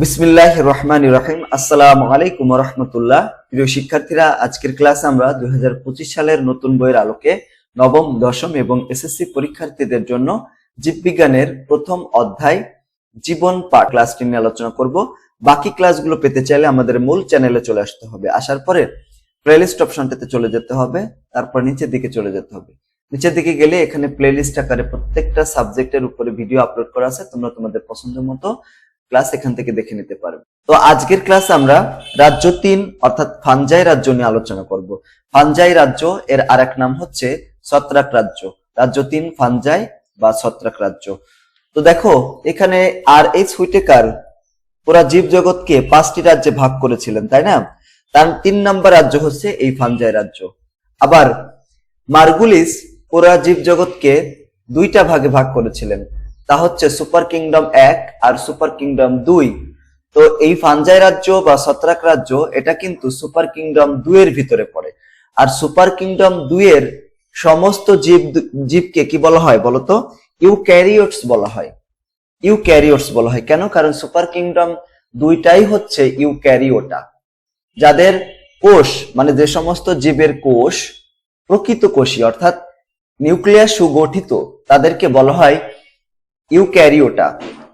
বিসমিল্লাহ রহমান রহিম। আসসালামু আলাইকুম রহমতুল্লাহ। প্রিয় শিক্ষার্থীরা, আজকের ক্লাসে আমরা দুই হাজার পঁচিশ সালের নতুন বইয়ের আলোকে নবম, দশম এবং এসএসসি পরীক্ষার্থীদের জন্য জীববিজ্ঞানের প্রথম অধ্যায় জীবন পাঠ ক্লাসটি নিয়ে আলোচনা করব। বাকি ক্লাসগুলো পেতে চাইলে আমাদের মূল চ্যানেলে চলে আসতে হবে। আসার পরে প্লেলিস্ট অপশনটাতে চলে যেতে হবে, তারপর নিচের দিকে চলে যেতে হবে। নিচের দিকে গেলে এখানে প্লেলিস্ট আকারে প্রত্যেকটা সাবজেক্টের উপরে ভিডিও আপলোড করা আছে, তোমরা তোমাদের পছন্দ মতো ক্লাস এখান থেকে দেখে নিতে পারবে। তো আজকের ক্লাস আমরা রাজ্য তিন, অর্থাৎ ফানজাই রাজ্য নিয়ে আলোচনা করব। ফানজাই রাজ্য এর আরেক নাম হচ্ছে ছত্রাক রাজ্য। রাজ্য তিন, ফানজাই বা ছত্রাক রাজ্য। তো দেখো, এখানে আর এইচ হুইটেকার পুরা জীব জগৎকে পাঁচটি রাজ্যে ভাগ করেছিলেন, তাই না? তার তিন নম্বর রাজ্য হচ্ছে এই ফানজাই রাজ্য। আবার মার্গুলিস পুরা জীব জগৎকে দুইটা ভাগে ভাগ করেছিলেন। তা হচ্ছে সুপার কিংডম এক আর সুপার কিংডম দুই। তো এই ফানজাই রাজ্য বা সত্রাক রাজ্য, এটা কিন্তু সুপার কিংডম দুইয়ের ভিতরে পড়ে। আর সুপার কিংডম দুইয়ের সমস্ত জীব জীবকে কি বলা হয় বলতো? ইউক্যারিওটস বলা হয়। ইউক্যারিওটস বলা হয়। কেন? কারণ সুপার কিংডম দুইটাই হচ্ছে ইউক্যারিওটা। যাদের কোষ মানে যে সমস্ত জীবের কোষ, প্রকৃত কোষী অর্থাৎ নিউক্লিয়াস সুগঠিত, তাদেরকে বলা হয় ইউক্যারিওটা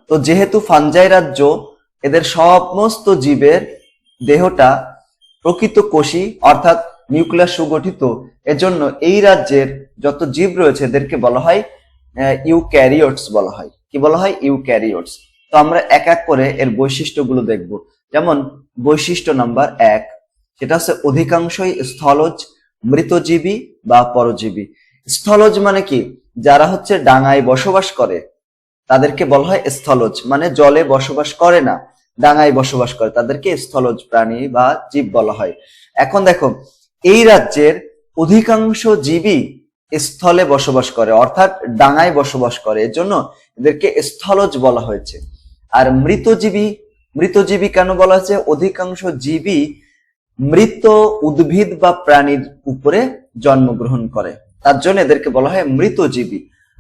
তো যেহেতু ফানজাই রাজ্য, এদের সমস্ত জীবের দেহটা প্রকৃত কোষী, অর্থাৎ নিউক্লিয়াস সুগঠিত, এজন্য এই রাজ্যের যত জীব রয়েছে, এদেরকে বলা হয় ইউক্যারিওটস বলা হয়। কি বলা হয়? ইউক্যারিওটস। তো আমরা এক এক করে এর বৈশিষ্ট্যগুলো দেখব। যেমন, বৈশিষ্ট্য নাম্বার এক, সেটা হচ্ছে অধিকাংশই স্থলজ, মৃতজীবী বা পরজীবী। স্থলজ মানে কি? যারা হচ্ছে ডাঙায় বসবাস করে। তাদেরকে বলা হয় স্থলজ মানে জলে বসবাস করে না, ডাঙায় বসবাস করে। তাদেরকে স্থলজ প্রাণী বা জীব বলা হয়। এখন দেখো, এই রাজ্যের অধিকাংশ জীবই স্থলে বসবাস করে, অর্থাৎ ডাঙায় বসবাস করে। এর জন্য এদেরকে স্থলজ বলা হয়েছে। আর মৃতজীবী মৃতজীবী কেন বলা হয়েছে? অধিকাংশ জীবই মৃত উদ্ভিদ বা প্রাণীর উপরে জন্মগ্রহণ করে। তার জন্য এদেরকে বলা হয় মৃতজীবী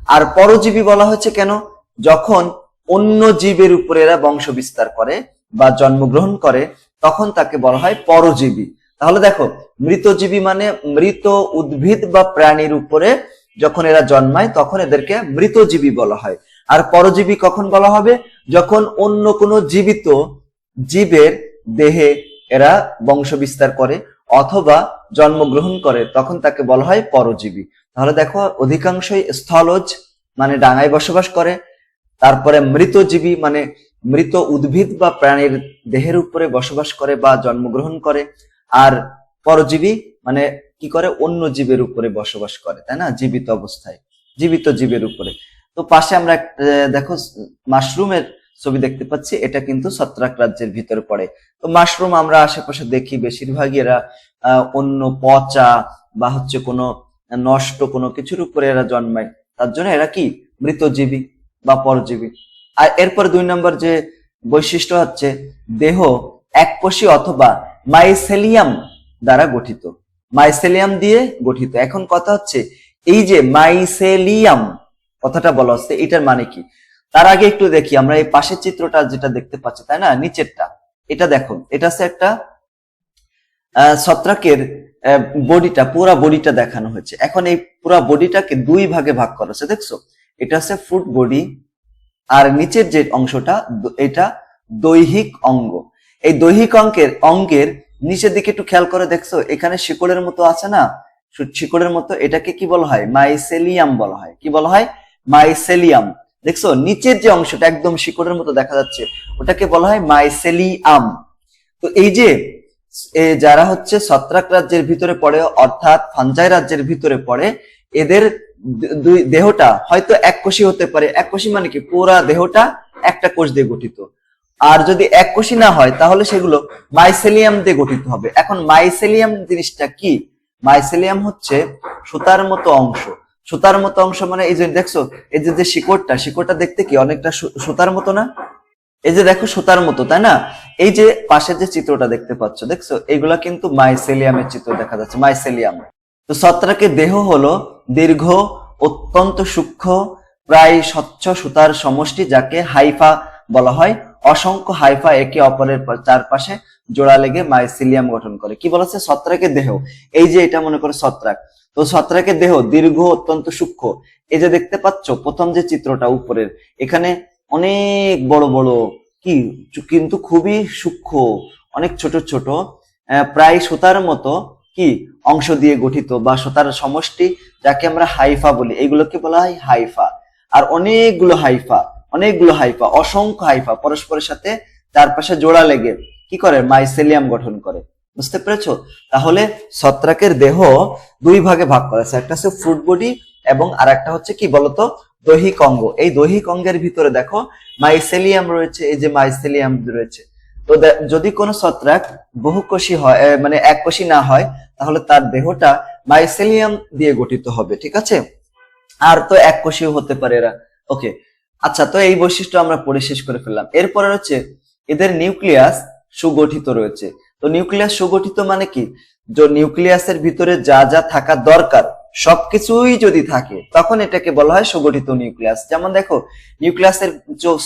আর পরজীবী বলা হয়েছে কেন? যখন অন্য জীবের উপরে এরা বংশ বিস্তার করে বা জন্মগ্রহণ করে, তখন তাকে বলা হয় পরজীবী। তাহলে দেখো, মৃতজীবী মানে মৃত উদ্ভিদ বা প্রাণীর উপরে যখন এরা জন্মায়, তখন এদেরকে মৃতজীবী বলা হয়। আর পরজীবী কখন বলা হবে? যখন অন্য কোনো জীবিত জীবের দেহে এরা বংশ বিস্তার করে অথবা জন্মগ্রহণ করে, তখন তাকে বলা হয় পরজীবী। তাহলে দেখো, অধিকাংশই স্থলজ মানে ডাঙায় বসবাস করে তারপরে মৃতজীবী মানে মৃত উদ্ভিদ বা প্রাণীর দেহের উপরে বসবাস করে বা জন্মগ্রহণ করে, আর পরজীবী মানে কি করে? অন্য জীবের উপরে বসবাস করে, তাই না? জীবিত অবস্থায়, জীবিত জীবের উপরে। তো পাশে আমরা দেখো, মাশরুমের ছবি দেখতে পাচ্ছি, এটা কিন্তু ছত্রাক রাজ্যের ভিতরে পড়ে। তো মাশরুম আমরা আশেপাশে দেখি, বেশিরভাগই এরা অন্য পচা বা হচ্ছে কোনো নষ্ট কোনো কিছুর উপরে এরা জন্মায়। তার জন্য এরা কি? মৃতজীবী। বা পরজীবী। আর এরপর দুই নম্বর যে বৈশিষ্ট্য হচ্ছে, দেহ এককোষী অথবা মাইসেলিয়াম দ্বারা গঠিত। মাইসেলিয়াম দিয়ে গঠিত। এখন কথা হচ্ছে, এই যে মাইসেলিয়াম কথাটা বলা হচ্ছে, এটার মানে কি? তার আগে একটু দেখি, আমরা এই পাশের চিত্রটা যেটা দেখতে পাচ্ছি, তাই না? নিচেরটা। এটা দেখো এটা হচ্ছে একটা ছত্রাকের বডিটা, পুরা বডিটা দেখানো হয়েছে। এখন এই পুরা বডিটাকে দুই ভাগে ভাগ করা হচ্ছে, দেখছ? এটা হচ্ছে ফ্রুট বডি আর নিচের যে অংশটা এটা দৈহিক অঙ্গ। এই দৈহিক অঙ্কের, অঙ্গের নিচের দিকে একটু খেয়াল করে দেখছ, এখানে শিকড়ের মতো আছে না? শিকড়ের মতো এটাকে কি বলা হয়? মাইসেলিয়াম বলা হয়। কি বলা হয়? মাইসেলিয়াম দেখছ, নিচের যে অংশটা একদম শিকড়ের মতো দেখা যাচ্ছে, ওটাকে বলা হয় মাইসেলিয়াম তো এই যে যারা হচ্ছে ছত্রাক রাজ্যের ভিতরে পড়ে, অর্থাৎ ফাঞ্জাই রাজ্যের ভিতরে পড়ে, এদের দুই, দেহটা হয়তো এক কোষী হতে পারে। এক কোষী মানে কি? পুরা দেহটা একটা কোষ দিয়ে গঠিত। আর যদি এক কোষী না হয়, তাহলে সেগুলো মাইসেলিয়াম দিয়ে গঠিত হবে। এখন মাইসেলিয়াম জিনিসটা কি? মাইসেলিয়াম হচ্ছে সুতার মতো অংশ। সুতার মতো অংশ মানে এই যে দেখছ, এই যে যে শিকড়টা শিকড়টা দেখতে কি অনেকটা সুতার মতো না? এই যে দেখো সুতার মতো, তাই না? এই যে পাশের যে চিত্রটা দেখতে পাচ্ছ, দেখছ? এগুলা কিন্তু মাইসেলিয়ামের চিত্র দেখা যাচ্ছে মাইসেলিয়াম তো ছত্রাকের দেহ হলো দীর্ঘ, অত্যন্ত সূক্ষ্ম, প্রায় স্বচ্ছ সুতার সমষ্টি যাকে হাইফা বলা হয়। অসংখ্য হাইফা একে অপরের চারপাশে জোড়া লেগে মাইসিলিয়াম গঠন করে। কি বলেছে? ছত্রাকের দেহ। এই যে এটা মনে করে ছত্রাক। তো ছত্রাকের দেহ দীর্ঘ, অত্যন্ত সূক্ষ্ম। এই যে দেখতে পাচ্ছ, প্রথম যে চিত্রটা উপরের, এখানে অনেক বড় বড় কি, কিন্তু খুবই সূক্ষ্ম, অনেক ছোট ছোট প্রায় সুতার মতো কি অংশ দিয়ে গঠিত বা সুতার সমষ্টি যাকে আমরা হাইফা বলি, এগুলোকে বলা হয় হাইফা। আর অনেকগুলো হাইফা অনেকগুলো হাইফা, অসংখ্য হাইফা পরস্পরের সাথে চারপাশে জোড়া লেগে কি করে? মাইসেলিয়াম গঠন করে। বুঝতে পেরেছ? তাহলে ছত্রাকের দেহ দুই ভাগে ভাগ করা আছে একটা হচ্ছে ফ্রুট বডি এবং আর একটা হচ্ছে কি বলতো? দৈহিক অঙ্গ। এই দৈহিক অঙ্গের ভিতরে দেখো মাইসেলিয়াম রয়েছে, এই যে মাইসেলিয়াম রয়েছে। তো যদি কোনো ছত্রাক বহুকোষী হয় মানে এককোষী না হয় তাহলে তার দেহটা মাইসেলিয়াম দিয়ে গঠিত হবে, ঠিক আছে? আর তো এককোষীয় হতে পারে এরা। ওকে আচ্ছা তো এই বৈশিষ্ট্য আমরা পড়ে শেষ করে ফেললাম। এরপরে হচ্ছে এদের নিউক্লিয়াস সুগঠিত রয়েছে। তো নিউক্লিয়াস সুগঠিত মানে কি? যে নিউক্লিয়াসের ভিতরে যা যা থাকা দরকার, সবকিছুই যদি থাকে, তখন এটাকে বলা হয় সুগঠিত নিউক্লিয়াস যেমন দেখো নিউক্লিয়াসের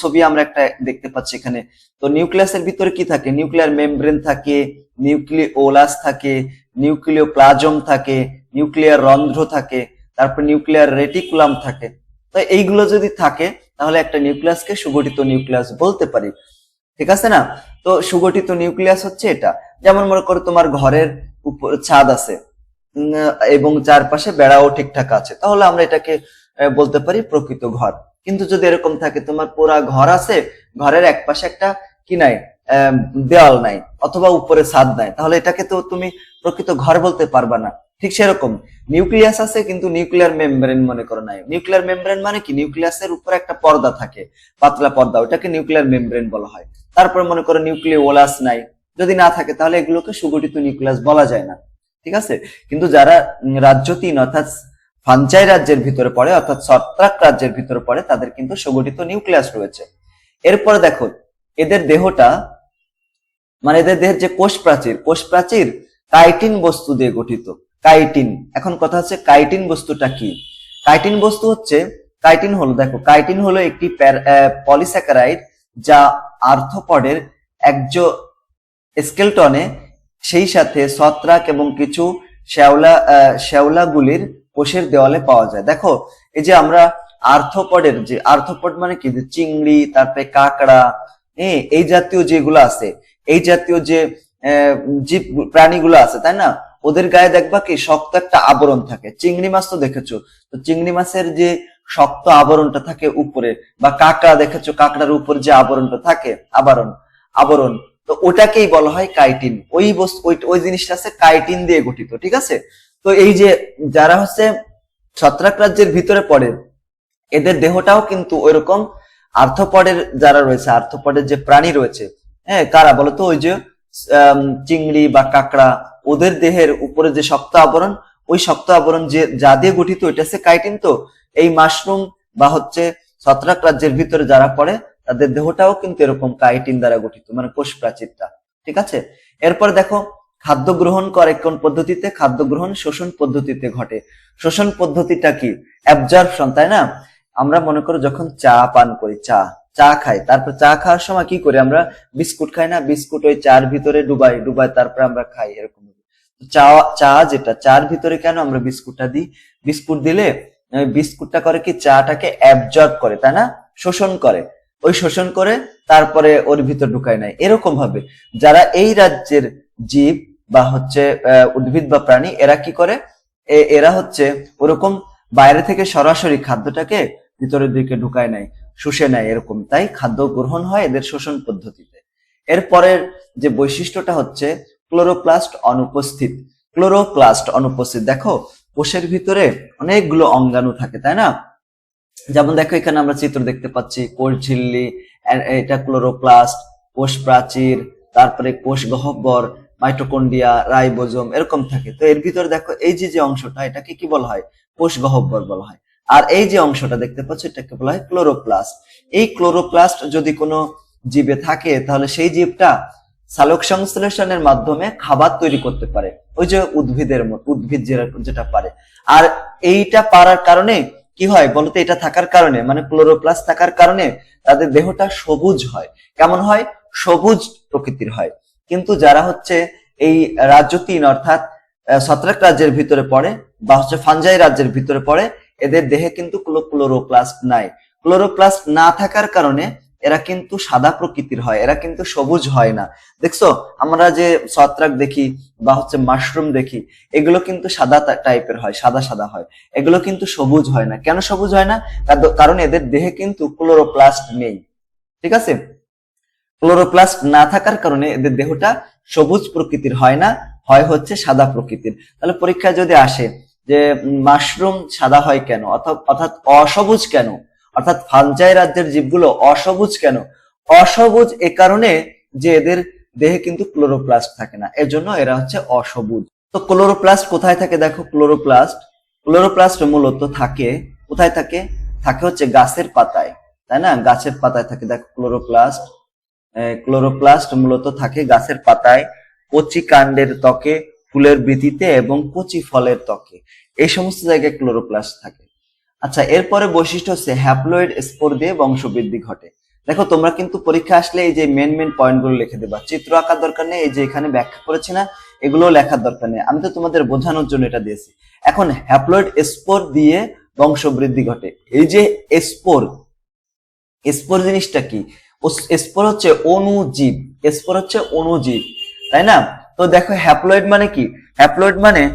ছবি আমরা একটা দেখতে পাচ্ছি এখানে। তো নিউক্লিয়াসের ভিতরে কি থাকে? নিউক্লিয়ার মেমব্রেন থাকে নিউক্লিওলাস থাকে নিউক্লিয় প্লাজম থাকে, নিউক্লিয়ার রন্ধ্র থাকে, তারপর নিউক্লিয়ার রেটিকুলাম থাকে। তো এইগুলো যদি থাকে, তাহলে একটা নিউক্লিয়াসকে সুগঠিত নিউক্লিয়াস বলতে পারি। ঠিক আছে না? তো সুগঠিত নিউক্লিয়াস হচ্ছে এটা। যেমন মনে করো তোমার ঘরের উপর ছাদ আছে এবং চারপাশে বেড়াও ঠিকঠাক আছে। তাহলে আমরা এটাকে বলতে পারি প্রকৃত ঘর। কিন্তু যদি এরকম থাকে, তোমার পুরা ঘর আছে, ঘরের এক পাশে একটা কি নাই? দেওয়াল নাই অথবা উপরে ছাদ নাই। তাহলে এটাকে তো তুমি প্রকৃত ঘর বলতে পারবা না। ঠিক সেরকম। নিউক্লিয়াস আছে কিন্তু নিউক্লিয়ার মেমব্রেন মনে করো নাই। নিউক্লিয়ার মেমব্রেন মানে কি? নিউক্লিয়াসের উপরে একটা পর্দা থাকে, পাতলা পর্দা। ওটাকে নিউক্লিয়ার মেমব্রেন বলা হয়। তারপর মনে করো নিউক্লিয় ওলাস নাই। যদি না থাকে তাহলে এগুলোকে সুগঠিত নিউক্লিয়াস বলা যায় না। ঠিক আছে? কিন্তু যারা রাজ্য তিন অর্থাৎ ফাঞ্চাই রাজ্যের ভিতরে পড়ে, অর্থাৎ ছত্রাক রাজ্যের ভিতরে পড়ে, তাদের কিন্তু সুগঠিত নিউক্লিয়াস রয়েছে। এরপরে দেখো, এদের দেহটা মানে এদের দেহের যে কোষ প্রাচীর কোষ প্রাচীর কাইটিন বস্তু দিয়ে গঠিত। কাইটিন। এখন কথা হচ্ছে কাইটিন বস্তুটা কি? কাইটিন বস্তু হচ্ছে, কাইটিন হলো, দেখো, কাইটিন হলো একটি পলিস্যাকারাইড যা আর্থপডের একজো স্কেলটনে সেই সাথে ছত্রাক এবং কিছু শ্যাওলা শ্যাওলাগুলির কোষের দেওয়ালে পাওয়া যায়। দেখো, এই যে আমরা আর্থপডের যে আর্থপড মানে কি? চিংড়ি, তারপরে কাঁকড়া এই জাতীয় যেগুলো আছে এই জাতীয় যে জীব, প্রাণীগুলো আছে, তাই না? ওদের গায়ে দেখবা কি শক্ত একটা আবরণ থাকে। চিংড়ি মাছ তো দেখেছ? তো চিংড়ি মাছের যে শক্ত আবরণটা থাকে উপরে, বা কাঁকড়া দেখেছ? কাঁকড়ার উপর যে আবরণটা থাকে, আবরণ আবরণ, তো ওটাকেই বলা হয় কাইটিন। ওই বস্তু, ওই ওই জিনিসটা আছে কাইটিন দিয়ে গঠিত, ঠিক আছে? তো এই যে, যারা হচ্ছে ছত্রাক রাজ্যের ভিতরে পড়ে, এদের দেহটাও কিন্তু ওইরকম আর্থপডের যারা রয়েছে আর্থপডের যে প্রাণী রয়েছে হ্যাঁ কারা বলতো? ওই যে চিংড়ি বা কাঁকড়া, ওদের দেহের উপরে যে শক্ত আবরণ, ওই শক্ত আবরণ যে, যা দিয়ে গঠিত, ওইটা হচ্ছে কাইটিন তো? এই মাশরুম বা হচ্ছে ছত্রাক রাজ্যের ভিতরে যারা পড়ে, তাদের দেহটাও কিন্তু এরকম কাইটিন দ্বারা গঠিত মানে কোষ প্রাচীরটা ঠিক আছে? এরপর দেখো, খাদ্য গ্রহণ করে কোন পদ্ধতিতে? খাদ্য গ্রহণ শোষণ পদ্ধতিতে ঘটে। শোষণ পদ্ধতিটা কি? অ্যাবজর্পশন, তাই না? আমরা মনে করো যখন চা পান করি, চা চা খাই। তারপর চা খাওয়ার সময় কি করি আমরা? বিস্কুট খাই না? বিস্কুট ওই চার ভিতরে ডুবাই ডুবাই তারপরে আমরা খাই এরকম চা চা যেটা, চার ভিতরে কেন আমরা বিস্কুটটা দিই? বিস্কুট দিলে বিস্কুটটা করে কি চাটাকে অ্যাবজর্ব করে, তাই না? শোষণ করে। ওই শোষণ করে তারপরে ওর ভিতর ঢুকায় নাই এরকম ভাবে। যারা এই রাজ্যের জীব বা হচ্ছে উদ্ভিদ বা প্রাণী, এরা কি করে? এরা হচ্ছে ওরকম বাইরে থেকে সরাসরি খাদ্যটাকে ভিতরের দিকে ঢুকায় নাই শুষে নেয় এরকম। তাই খাদ্য গ্রহণ হয় এদের শোষণ পদ্ধতিতে। এরপরের যে বৈশিষ্ট্যটা হচ্ছে ক্লোরোপ্লাস্ট অনুপস্থিত। ক্লোরোপ্লাস্ট অনুপস্থিত, দেখো, কোষের ভিতরে অনেকগুলো অঙ্গাণু থাকে, তাই না? যেমন দেখো, এখানে আমরা চিত্র দেখতে পাচ্ছি, কোষ ঝিল্লি এটা ক্লোরোপ্লাস্ট, কোষ প্রাচীর, তারপরে কোষ গহব্বর মাইটোকন্ডিয়া রাইবোজোম, এরকম থাকে। তো এর ভিতরে দেখো, এই যে যে অংশটা, এটাকে কি বলা হয়? কোষ গহব্বর বলা হয়। আর এই যে অংশটা দেখতে পাচ্ছ এটাকে বলা হয় ক্লোরোপ্লাস্ট। এই ক্লোরোপ্লাস্ট যদি কোনো জীবে থাকে, তাহলে সেই জীবটা সালোক সংশ্লেষণের মাধ্যমে খাবার তৈরি করতে পারে। ওই যে উদ্ভিদের উদ্ভিদ যেটা পারে। আর এইটা পারার কারণে কি হয় বলতো, এটা থাকার কারণে মানে ক্লোরোপ্লাস্ট থাকার কারণে তাদের দেহটা সবুজ হয়। কেমন হয়? সবুজ প্রকৃতির হয়। কিন্তু যারা হচ্ছে এই রাজ্য তিন অর্থাৎ ছত্রাক রাজ্যের ভিতরে পড়ে বা হচ্ছে ফাঞ্জাই রাজ্যের ভিতরে পড়ে এদের দেহে কিন্তু ক্লো- ক্লোরোপ্লাস্ট নাই। ক্লোরোপ্লাস্ট না থাকার কারণে এরা কিন্তু সাদা প্রকৃতির হয়, এরা কিন্তু সবুজ হয় না। দেখছ? আমরা যে ছত্রাক দেখি বা হচ্ছে মাশরুম দেখি, এগুলো কিন্তু সাদা টাইপের হয়, সাদা সাদা হয়। এগুলো কিন্তু সবুজ হয় না। কেন সবুজ হয় না? কারণ এদের দেহে কিন্তু ক্লোরোপ্লাস্ট নেই। ঠিক আছে? ক্লোরোপ্লাস্ট না থাকার কারণে এদের দেহটা সবুজ প্রকৃতির হয় না, হয় হচ্ছে সাদা প্রকৃতির। তাহলে পরীক্ষায় যদি আসে যে মাশরুম সাদা হয় কেন? অর্থাৎ অসবুজ কেন? অর্থাৎ ফাঞ্জাই রাজ্যের জীবগুলো অসবুজ কেন? অসবুজ এ কারণে যে এদের দেহে কিন্তু ক্লোরোপ্লাস্ট থাকে না। এর জন্য এরা হচ্ছে অসবুজ। তো ক্লোরোপ্লাস্ট কোথায় থাকে দেখো? ক্লোরোপ্লাস্ট ক্লোরোপ্লাস্ট মূলত থাকে, কোথায় থাকে? থাকে হচ্ছে গাছের পাতায়, তাই না? গাছের পাতায় থাকে। দেখো ক্লোরোপ্লাস্ট ক্লোরোপ্লাস্ট মূলত থাকে গাছের পাতায়। কচি কাণ্ডের ত্বকে ফুলের বৃতিতে এবং কচি ফলের ত্বকে। এই সমস্ত জায়গায় ক্লোরোপ্লাস্ট থাকে। আচ্ছা এরপরে বৈশিষ্ট্য হচ্ছে হ্যাপ্লয়েড স্পোর দিয়ে বংশবৃদ্ধি ঘটে। দেখো, তোমরা কিন্তু পরীক্ষা আসলে এই যে মেন মেন পয়েন্টগুলো লিখে দেবা। চিত্র আঁকার দরকার নেই, এই যে এখানে ব্যাখ্যা করেছি না এগুলো লেখার দরকার নেই। আমি তো তোমাদের বোঝানোর জন্য এটা দিয়েছি। এখন হ্যাপ্লয়েড স্পোর দিয়ে বংশবৃদ্ধি ঘটে। এই যে স্পোর স্পোর জিনিসটা কি? স্পোর হচ্ছে অণুজীব স্পোর হচ্ছে অণুজীব তাই না? তো দেখো হ্যাপ্লয়েড মানে কি? হ্যাপ্লয়েড মানে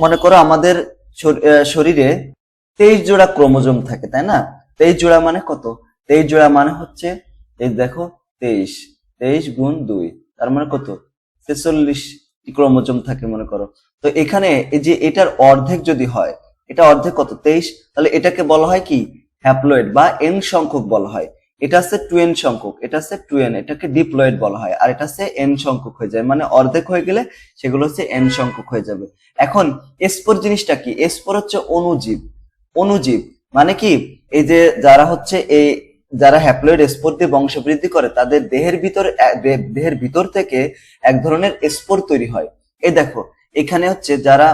মনে করো আমাদের শর- শরীরে তেইশ জোড়া ক্রোমোজোম থাকে, তাই না? তেইশ জোড়া মানে কত? তেইশ জোড়া মানে হচ্ছে, এই দেখো, তেইশ। তেইশ গুণ দুই, তার মানে কত? ছেচল্লিশ ক্রোমোজোম থাকে, মনে করো। তো এখানে এই যে এটার অর্ধেক যদি হয়, এটা অর্ধেক কত? তেইশ। তাহলে এটাকে বলা হয় কি? হ্যাপ্লয়েড বা এন সংখ্যক বলা হয়। এটা হচ্ছে টুয়েন সংখ্যক, এটা হচ্ছে টুয়েন এটাকে ডিপ্লয়েড বলা হয়, আর এটা হচ্ছে এন সংখ্যক হয়ে যায় মানে অর্ধেক হয়ে গেলে সেগুলো হচ্ছে এন সংখ্যক হয়ে যাবে। এখন এসপোর জিনিসটা কি? এসপোর হচ্ছে অণুজীব অনুজীব মানে কি? এই যে যারা হচ্ছে এই, যারা হ্যাপ্লয়েড স্পোর দিয়ে বংশবৃদ্ধি করে, তাদের দেহের ভিতর দেহের ভিতর থেকে এক ধরনের স্পোর তৈরি হয়। এই দেখো এখানে হচ্ছে যারা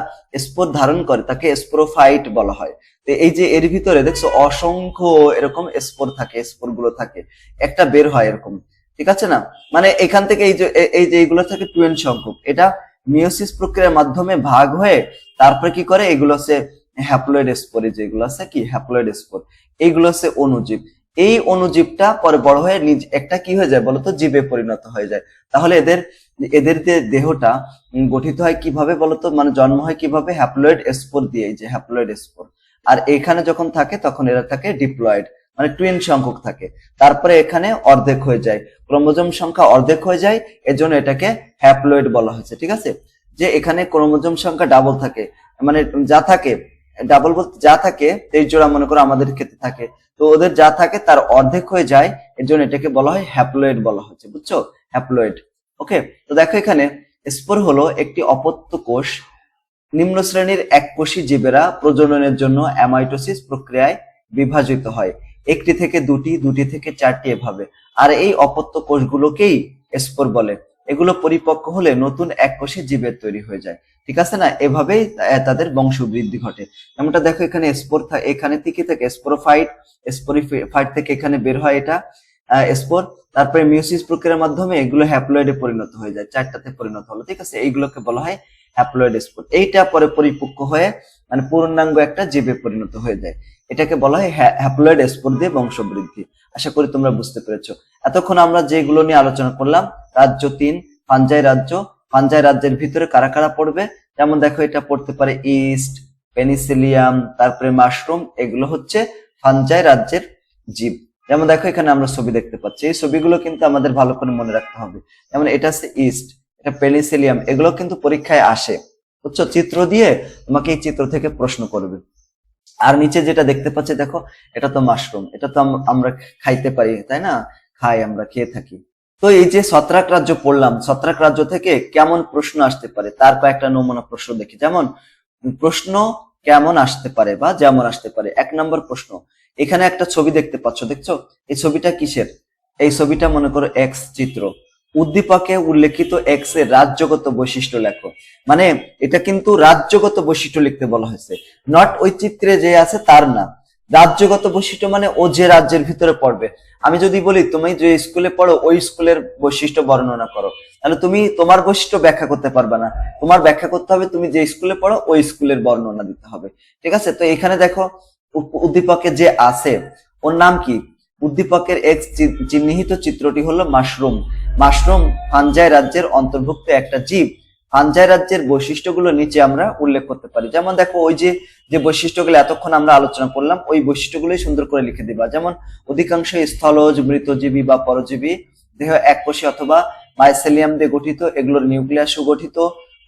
স্পোর ধারণ করে, তাকে স্পোরোফাইট বলা হয়। তো এই যে এর ভিতরে দেখছ অসংখ্য এরকম স্পোর থাকে স্পোরগুলো থাকে। একটা বের হয় এরকম, ঠিক আছে না? মানে এখান থেকে এই যে এই যে এইগুলো থাকে টুয়েন সংখ্যক। এটা মিওসিস প্রক্রিয়ার মাধ্যমে ভাগ হয়ে তারপরে কি করে? এগুলো হচ্ছে হ্যাপ্লয়েড স্পোর যেগুলো আছে কি? হ্যাপ্লয়েড স্পোর এইগুলো হচ্ছে অণুজীব। এই অণুজীবটা পরে বড় হয়ে নিজ, একটা কি হয়ে যায় বলতো? জীবে পরিণত হয়ে যায়। তাহলে এদের এদের যে দেহটা গঠিত হয় কীভাবে বলতো? মানে জন্ম হয় কীভাবে? হ্যাপ্লয়েড স্পোর দিয়ে যে হ্যাপ্লয়েড স্পোর আর এখানে যখন থাকে, তখন এরা থাকে ডিপ্লয়েড মানে টুইন সংখ্যক থাকে। তারপরে এখানে অর্ধেক হয়ে যায়। ক্রোমোজোম সংখ্যা অর্ধেক হয়ে যায়, এজন্য এটাকে হ্যাপ্লয়েড বলা হয়েছে ঠিক আছে? যে এখানে ক্রোমোজোম সংখ্যা ডাবল থাকে মানে যা থাকে ডাবল বলতে যা থাকে, তেইশ জোড়া মনে করো আমাদের ক্ষেত্রে থাকে। তো ওদের যা থাকে তার অর্ধেক হয়ে যায়, এর জন্য এটাকে বলা হয় হ্যাপ্লয়েড বলা হচ্ছে, বুঝছ? হ্যাপ্লয়েড ওকে তো দেখো এখানে স্পোর হলো একটি অপত্য কোষ। নিম্ন শ্রেণির এককোষী জীবেরা প্রজননের জন্য অ্যামাইটোসিস প্রক্রিয়ায় বিভাজিত হয়। একটি থেকে দুটি দুটি থেকে চারটি এভাবে। আর এই অপত্য কোষগুলোকেই স্পোর বলে। এগুলো পরিপক্ক হলে নতুন এককোষী জীবের তৈরি হয়ে যায়। ঠিক আছে না? এভাবেই তাদের বংশবৃদ্ধি ঘটে। যেমনটা দেখো এখানে স্পোর এখানে থেকে থেকে স্পোরোফাইট, স্পোরিফাইট থেকে এখানে বের হয় এটা স্পোর। তারপরে মিউসিস প্রক্রিয়ার মাধ্যমে এগুলো হ্যাপ্লয়েডে পরিণত হয়ে যায়, চারটাতে পরিণত হলো। ঠিক আছে? এইগুলোকে বলা হয় হ্যাপ্লয়েড স্পোর। এইটা পরে পরিপক্ক হয়ে মানে পূর্ণাঙ্গ একটা জীবে পরিণত হয়ে যায়। এটাকে বলা হ্যা- হ্যাপ্লয়েড স্পোর দিয়ে বংশবৃদ্ধি। আশা করি তোমরা বুঝতে পেরেছ। এতক্ষণ আমরা যেগুলো নিয়ে আলোচনা করলাম, রাজ্য তিন, পাঞ্জাই রাজ্য, পাঞ্জাই রাজ্যের ভিতরে কারা কারা পড়বে? যেমন দেখো, এটা পড়তে পারে ইস্ট পেনিসিলিয়াম তারপরে মাশরুম এগুলো হচ্ছে ফাঞ্জাই রাজ্যের জীব। যেমন দেখো, এখানে আমরা ছবি দেখতে পাচ্ছি। এই ছবিগুলো কিন্তু আমাদের ভালো করে মনে রাখতে হবে। যেমন এটা হচ্ছে ইস্ট এটা পেনিসিলিয়াম এগুলো কিন্তু পরীক্ষায় আসে। বুঝছ? চিত্র দিয়ে তোমাকে এই চিত্র থেকে প্রশ্ন করবে। আর নিচে যেটা দেখতে পাচ্ছি, দেখো, এটা তো মাশরুম এটা তো আমরা খাইতে পারি, তাই না? খাই, আমরা খেয়ে থাকি। তো এই যে ছত্রাক রাজ্য পড়লাম, ছত্রাক রাজ্য থেকে কেমন প্রশ্ন আসতে পারে? তার কয়েকটা নমুনা প্রশ্ন দেখি, যেমন, প্রশ্ন কেমন আসতে পারে বা যেমন আসতে পারে? এক নম্বর প্রশ্ন, এখানে একটা ছবি দেখতে পাচ্ছ, দেখছ? এই ছবিটা কিসের? এই ছবিটা মনে করো এক্স চিত্র। উদ্দীপকে উল্লেখিত এক্সের রাজ্যগত বৈশিষ্ট্য লেখো। মানে এটা কিন্তু রাজ্যগত বৈশিষ্ট্য লিখতে বলা হয়েছে। নট ওই চিত্রে যে আছে তার না রাজ্যগত বৈশিষ্ট্য মানে ও যে রাজ্যের ভিতরে পড়বে। আমি যদি বলি, তুমি যে স্কুলে পড়ো, ওই স্কুলের বৈশিষ্ট্য বর্ণনা করো। তাহলে তুমি তোমার বৈশিষ্ট্য ব্যাখ্যা করতে পারবে না। তোমার ব্যাখ্যা করতে হবে, তুমি যে স্কুলে পড়ো, ওই স্কুলের বর্ণনা দিতে হবে। ঠিক আছে? তো এখানে দেখো উদ্দীপকে যে আছে, ওর নাম কি? উদ্দীপকের এক চিহ্নিত চিত্রটি হলো মাশরুম। মাশরুম ফানজাই রাজ্যের অন্তর্ভুক্ত একটা জীব। ফানজাই রাজ্যের বৈশিষ্ট্যগুলো নিচে আমরা উল্লেখ করতে পারি। যেমন দেখো, ওই যে যে বৈশিষ্ট্যগুলো এতক্ষণ আমরা আলোচনা করলাম, ওই বৈশিষ্ট্যগুলোই সুন্দর করে লিখে দিবা। যেমন, অধিকাংশ স্থলজ, মৃতজীবী বা পরজীবী, দেহ এককোষী অথবা মাইসেলিয়াম দিয়ে গঠিত, এগুলোর নিউক্লিয়াস গঠিত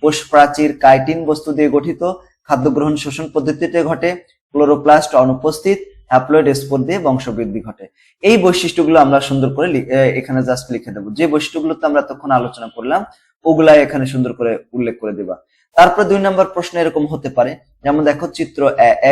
কোষ প্রাচীর কাইটিন বস্তু দিয়ে গঠিত খাদ্য গ্রহণ শোষণ পদ্ধতিতে ঘটে, ক্লোরোপ্লাস্ট অনুপস্থিত হ্যাপ্লয়েড স্পোর দিয়ে বংশবৃদ্ধি ঘটে। এই বৈশিষ্ট্যগুলো আমরা সুন্দর করে এখানে জাস্ট লিখে দেবো। যে বৈশিষ্ট্যগুলোতে আমরা তখন আলোচনা করলাম, ওগুলাই এখানে সুন্দর করে উল্লেখ করে দেবা। তারপর দুই নম্বর প্রশ্ন এরকম হতে পারে, যেমন দেখো চিত্র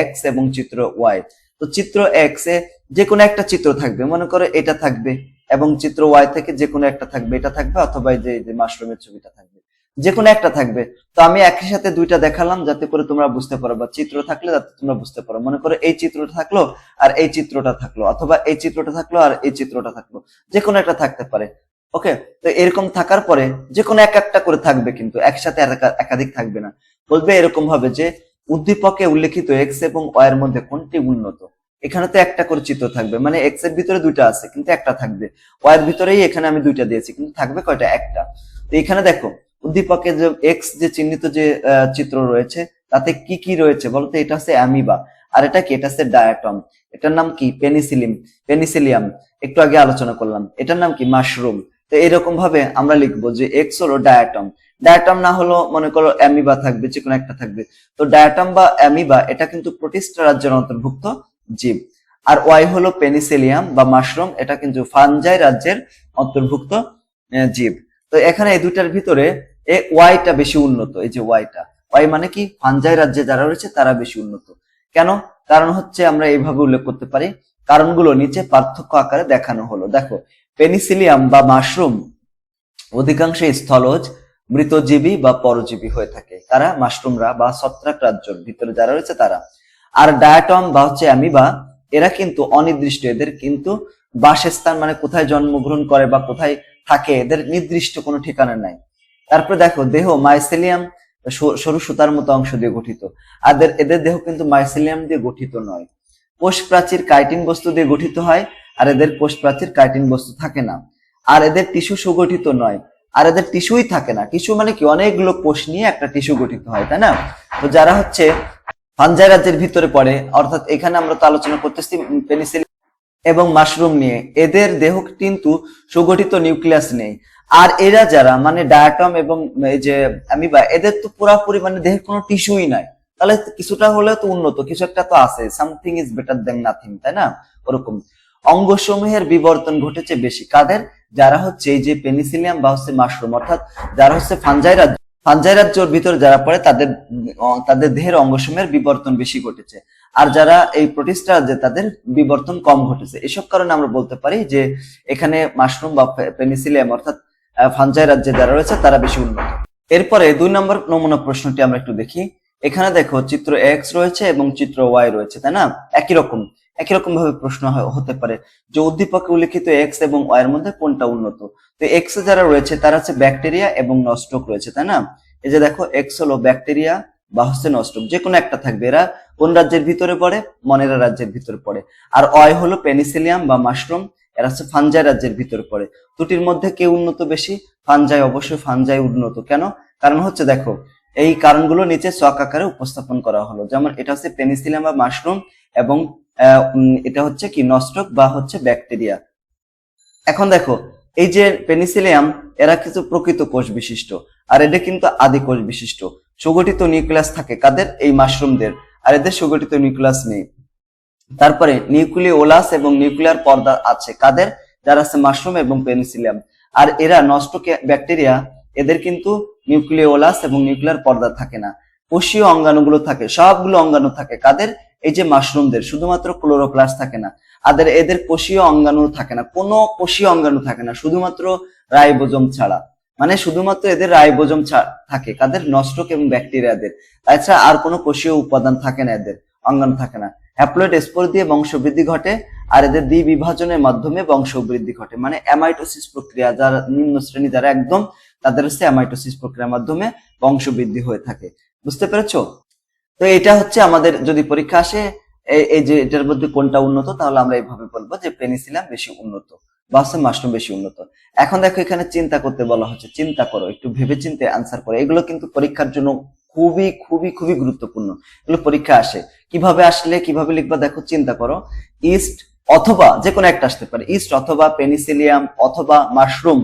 এক্স এবং চিত্র ওয়াই তো চিত্র এক্স এ যে কোনো একটা চিত্র থাকবে, মনে করো এটা থাকবে, এবং চিত্র ওয়াই থেকে যে কোনো একটা থাকবে, এটা থাকবে অথবা যে মাশরুমের ছবিটা থাকবে। যে কোনো একটা থাকবে। তো আমি একই সাথে দুইটা দেখালাম যাতে করে তোমরা বুঝতে পারো বা চিত্র থাকলে যাতে তোমরা বুঝতে পারো। মনে করো এই চিত্রটা থাকল আর এই চিত্রটা থাকল অথবা এই চিত্রটা থাকল আর এই চিত্রটা থাকল। যে কোনো একটা থাকতে পারে। ওকে? তো এরকম থাকার পরে যে কোনো এক একটা করে থাকবে কিন্তু একসাথে একাধিক থাকবে না। বলবে এরকম ভাবে যে উদ্দীপকে উল্লেখিত এক্স এবং ওয়াই এর মধ্যে কোনটি উন্নত? এখানে তো একটা করে চিত্র থাকবে। মানে এক্সের ভিতরে দুইটা আছে, কিন্তু একটা থাকবে। ওয়াই এর ভিতরেই এখানে আমি দুইটা দিয়েছি, কিন্তু থাকবে কয়টা? একটা। তো এখানে দেখো উদ্দীপকে যে এক্স যে চিহ্নিত যে চিত্র রয়েছে, তাতে কি কি রয়েছে বলতো এটা হচ্ছে অ্যামিবা। আর এটা কি? এটা হচ্ছে ডায়াটম এটার নাম কি? পেনিসিলিম পেনিসিলিয়াম একটু আগে আলোচনা করলাম। এটার নাম কি? মাশরুম তো এরকম ভাবে আমরা লিখব যে এক্স হলো ডায়াটম ডায়াটম না হলো, মনে করো, অ্যামিবা থাকবে, যে কোনো একটা থাকবে। তো ডায়াটম বা অ্যামিবা, এটা কিন্তু প্রোটিস্টা রাজ্যের অন্তর্ভুক্ত জীব। আর ওয়াই হলো পেনিসিলিয়াম বা মাশরুম এটা কিন্তু ফানজাই রাজ্যের অন্তর্ভুক্ত জীব। তো এখানে এই দুটার ভিতরে এ ওয়াইটা বেশি উন্নত, এই যে ওয়াইটা ওয়াই মানে কি? ফানজাই রাজ্যে যারা রয়েছে, তারা বেশি উন্নত। কেন? কারণ হচ্ছে আমরা এইভাবে উল্লেখ করতে পারি, কারণগুলো নিচে পার্থক্য আকারে দেখানো হলো। দেখো, পেনিসিলিয়াম বা মাশরুম অধিকাংশ স্থলজ, মৃতজীবী বা পরজীবী হয়ে থাকে। তারা মাশরুমরা বা ছত্রাক রাজ্যর ভিতরে যারা রয়েছে তারা। আর ডায়াটম বা হচ্ছে অ্যামিবা, এরা কিন্তু অনির্দিষ্ট, এদের কিন্তু বাসস্থান মানে কোথায় জন্মগ্রহণ করে বা কোথায় থাকে, এদের নির্দিষ্ট কোনো ঠিকানা নাই। তারপরে দেখো, দেহ মাইসেলিয়াম সরু সুতার মতো অংশ দিয়ে গঠিত। আর এদের- দেহ কিন্তু মাইসেলিয়াম দিয়ে গঠিত নয়। কোষ প্রাচীর কাইটিন বস্তু দিয়ে গঠিত হয়, আর এদের কোষ প্রাচীর কাইটিন বস্তু থাকে না। আর এদের টিস্যু সুগঠিত নয়। আর এদের টিস্যুই থাকে না। টিস্যু মানে কি? অনেকগুলো কোষ নিয়ে একটা টিস্যু গঠিত হয়, তাই না? তো যারা হচ্ছে ফানজাই রাজ্যের ভিতরে পড়ে, অর্থাৎ এখানে আমরা তো আলোচনা করতেছি পেনিসিলিন এবং মাশরুম নিয়ে, এদের দেহ কিন্তু সুগঠিত নিউক্লিয়াস নেই। আর এরা যারা মানে ডায়াটম এবং এই যে আমি বা এদের তো পুরাপুরি মানে দেহের কোনো টিস্যুই নাই। তাহলে কিছুটা হলেও তো উন্নত, কিছু একটা তো আছে। Something is better than nothing তাই না? ওরকম। অঙ্গসমূহের বিবর্তন ঘটেছে বেশি। কাদের? যারা হচ্ছে এই যে পেনিসিলিয়াম বা হচ্ছে মাশরুম অর্থাৎ যারা হচ্ছে ফানজাই রাজ্য ভিতরে যারা পড়ে, তাদের তাদের দেহের অঙ্গসমূহের বিবর্তন বেশি ঘটেছে। আর যারা এই প্রোটিস্টা রাজ্যে তাদের বিবর্তন কম ঘটেছে। এসব কারণে আমরা বলতে পারি যে এখানে মাশরুম বা পেনিসিলিয়াম অর্থাৎ আহ, ফানজাই রাজ্যে যারা রয়েছে তারা বেশি উন্নত। এরপরে দুই নম্বর নমুনা প্রশ্নটি আমরা একটু দেখি। এখানে দেখো চিত্র এক্স রয়েছে এবং চিত্র ওয়াই রয়েছে তাই না? একই রকম। একই রকম ভাবে প্রশ্ন হতে পারে যে উদ্দীপকে উল্লেখিত এক্স এবং ওয়াই এর মধ্যে কোনটা উন্নত? তো এক্স যারা রয়েছে তারা হচ্ছে ব্যাকটেরিয়া এবং নস্টক রয়েছে তাই না? এই যে দেখো এক্স হলো ব্যাকটেরিয়া বা হচ্ছে নস্টক যে কোনো একটা থাকবে। এরা কোন রাজ্যের ভিতরে পড়ে? মনেরা রাজ্যের ভিতরে পড়ে। আর ওয়াই হলো পেনিসিলিয়াম বা মাশরুম। এরা হচ্ছে ফানজাই রাজ্যের ভিতরে পড়ে। দুটির মধ্যে কে উন্নত বেশি? ফানজাই অবশ্যই ফানজাই উন্নত। কেন? কারণ হচ্ছে দেখো, এই কারণগুলো নিচে চক আকারে উপস্থাপন করা হলো। যেমন এটা হচ্ছে পেনিসিলিয়াম বা মাশরুম এবং এটা হচ্ছে কি নস্টক বা হচ্ছে ব্যাকটেরিয়া। এখন দেখো, এই যে পেনিসিলিয়াম, এরা কিছু প্রকৃত কোষ বিশিষ্ট। আর এদের কিন্তু আদি কোষ বিশিষ্ট। সুগঠিত নিউক্লিয়াস থাকে কাদের? এই মাশরুমদের। আর এদের সুগঠিত নিউক্লিয়াস নেই। তারপরে নিউক্লিওলাস এবং নিউক্লিয়ার পর্দা আছে। কাদের? যারা আছে মাশরুম এবং পেনিসিলিয়াম। আর এরা নষ্ট ব্যাকটেরিয়া, এদের কিন্তু নিউক্লিওলাস এবং নিউক্লিয়ার পর্দা থাকে না। কোষীয় অঙ্গাণুগুলো থাকে, সবগুলো অঙ্গাণু থাকে। কাদের? এই যে মাশরুমদের, শুধুমাত্র ক্লোরোপ্লাস্ট থাকে না। আদের, এদের কোষীয় অঙ্গাণু থাকে না। কোনো কোষীয় অঙ্গাণু থাকে না, শুধুমাত্র রাইবোজোম ছাড়া। মানে শুধুমাত্র এদের রাইবোজোম থাকে। কাদের? নষ্টক এবং ব্যাকটেরিয়াদের। তাছাড়া আর কোনো কোষীয় উপাদান থাকে না এদের, অঙ্গাণু থাকে না। হ্যাপ্লয়েড স্পোর দিয়ে বংশবৃদ্ধি ঘটে, আর এদের দ্বি বিভাজনের মাধ্যমে বংশবৃদ্ধি ঘটে। মানে অ্যামাইটোসিস প্রক্রিয়া, যারা নিম্ন শ্রেণি, যারা একদম, তাদের হচ্ছে অ্যামাইটোসিস প্রক্রিয়ার মাধ্যমে বংশবৃদ্ধি হয়ে থাকে। বুঝতে পেরেছ? তো এটা হচ্ছে আমাদের যদি পরীক্ষা আসে এই যে এটার মধ্যে কোনটা উন্নত, তাহলে আমরা এইভাবে বলব যে পেনিসিলাম বেশি উন্নত। বা হচ্ছে মাশরুম বেশি উন্নত। এখন দেখো এখানে চিন্তা করতে বলা হচ্ছে, চিন্তা করো, একটু ভেবে চিন্তে আনসার করো। এগুলো কিন্তু পরীক্ষার জন্য খুবই খুবই খুবই গুরুত্বপূর্ণ। এগুলো পরীক্ষা আসে। কীভাবে আসলে, কীভাবে লিখবা দেখো, চিন্তা করো। ইস্ট অথবা যে কোনো একটা আসতে পারে। ইস্ট অথবা পেনিসিলিয়াম অথবা মাশরুম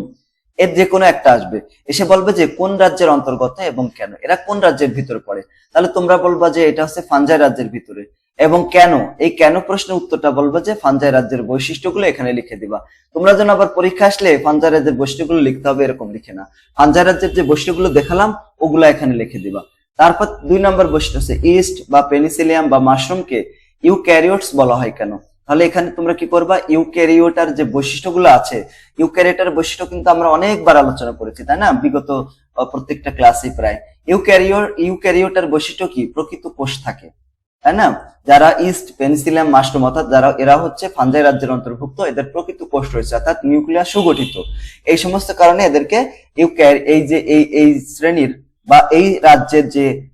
এর যে কোনো একটা আসবে। এসে বলবে যে কোন রাজ্যের অন্তর্গত এবং কেন? এরা কোন রাজ্যের ভিতরে পড়ে? তাহলে তোমরা বলবা যে এটা হচ্ছে ফানজাই রাজ্যের ভিতরে। এবং কেন? এই কেন প্রশ্নের উত্তরটা বলব যে ফানজাই রাজ্যের বৈশিষ্ট্যগুলো এখানে লিখে দিবা। তোমরা যেন আবার পরীক্ষা আসলে ফানজাই রাজ্যের বৈশিষ্ট্যগুলো লিখতে হবে এরকম লিখে না। ফানজাই রাজ্যের যে বৈশিষ্ট্যগুলো দেখালাম, ওগুলো এখানে লিখে দিবা। তারপর দুই নম্বর বৈশিষ্ট্য হচ্ছে ইস্ট বা পেনিসিলিয়াম বা মাশরুমকে ইউক্যারিওটস বলা হয় কেন? তাহলে এখানে তোমরা কি করবা? ইউক্যারিওটার যে বৈশিষ্ট্যগুলো আছে, ইউক্যারিওটার বৈশিষ্ট্য কিন্তু আমরা অনেকবার আলোচনা করেছি, তাই না? বিগত প্রত্যেকটা ক্লাসে প্রায়। ইউক্যারিওর ইউক্যারিওটার বৈশিষ্ট্য কি? প্রকৃত কোষ থাকে। তাই না? যারা ইস্ট পেনিসিলিয়াম মাশরুম অর্থাৎ যারা, এরা হচ্ছে ফানজাই রাজ্যের অন্তর্ভুক্ত, এদের প্রকৃত কোষ রয়েছে, অর্থাৎ নিউক্লিয়াস সুগঠিত। এই সমস্ত কারণে এদেরকে ইউক্যার, এই যে, এই এই শ্রেণির বা এই রাজ্যের যে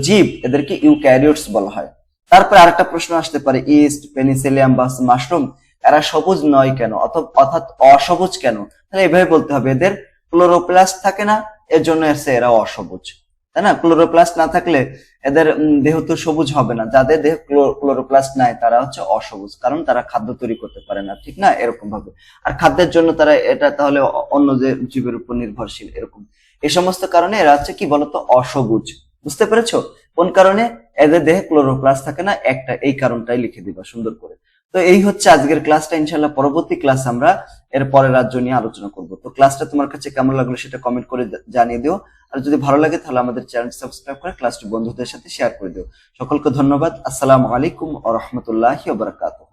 জীব, এদেরকে ইউক্যারিওটস বলা হয়। তারপর আরেকটা প্রশ্ন আসতে পারে ইস্ট পেনিসিলিয়াম বা মাশরুম এরা সবুজ নয় কেন? অথ- অর্থাৎ অসবুজ কেন? তাহলে এভাবে বলতে হবে, এদের ক্লোরোপ্লাস্ট থাকে না, এর জন্য এসে এরা অসবুজ। তাই না? ক্লোরোপ্লাস্ট না থাকলে এদের দেহ তো সবুজ হবে না। যাদের দেহ ক্লোরোপ্লাস্ট নাই, তারা হচ্ছে অসবুজ। কারণ তারা খাদ্য তৈরি করতে পারে না, ঠিক না? এরকম ভাবে আর খাদ্যের জন্য তারা এটা তাহলে অন্য যে জীবের উপর নির্ভরশীল, এরকম। এই সমস্ত কারণে এরা হচ্ছে কি বলতো অসবুজ। বুঝতে পেরেছ? কোন কারণে? এদের দেহে ক্লোরোপ্লাস্ট থাকে না? একটা, এই কারণটাই লিখে দিবা, সুন্দর করে। তো এই হচ্ছে আজকের ক্লাসটা ইনশাল্লাহ পরবর্তী ক্লাস আমরা এর পরের রাজ্য নিয়ে আলোচনা করব। তো ক্লাসটা তোমার কাছে কেমন লাগল সেটা কমেন্ট করে জানিয়ে দিও। আর যদি ভালো লাগে তাহলে আমাদের চ্যানেল সাবস্ক্রাইব করে ক্লাসটি বন্ধুদের সাথে শেয়ার করে দিও। সকলকে ধন্যবাদ। আসসালামু আলাইকুম ও রহমতুল্লাহ ওয়া বারাকাতুহু।